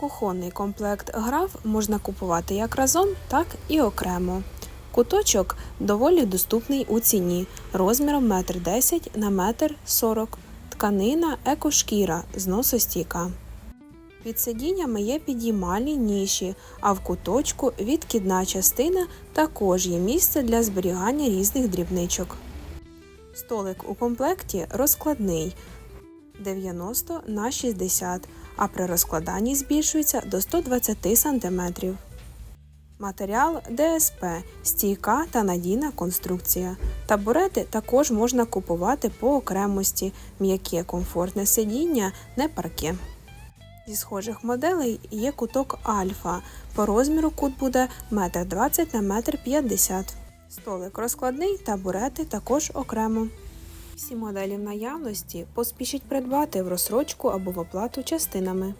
Кухонний комплект граф можна купувати як разом, так і окремо. Куточок доволі доступний у ціні розміром 1,10 на 1,40 м. Тканина екошкіра зносостійка. Під сидіннями є підіймальні ніші, а в куточку відкидна частина також є місце для зберігання різних дрібничок. Столик у комплекті розкладний 90 на 60, а при розкладанні збільшується до 120 см. Матеріал ДСП стійка та надійна конструкція. Табурети також можна купувати по окремості, м'яке комфортне сидіння, не парке. Зі схожих моделей є куток альфа. По розміру кут буде 1,20 на 1,50 м. Столик розкладний, табурети також окремо. Всі моделі в наявності поспішіть придбати в розсрочку або в оплату частинами.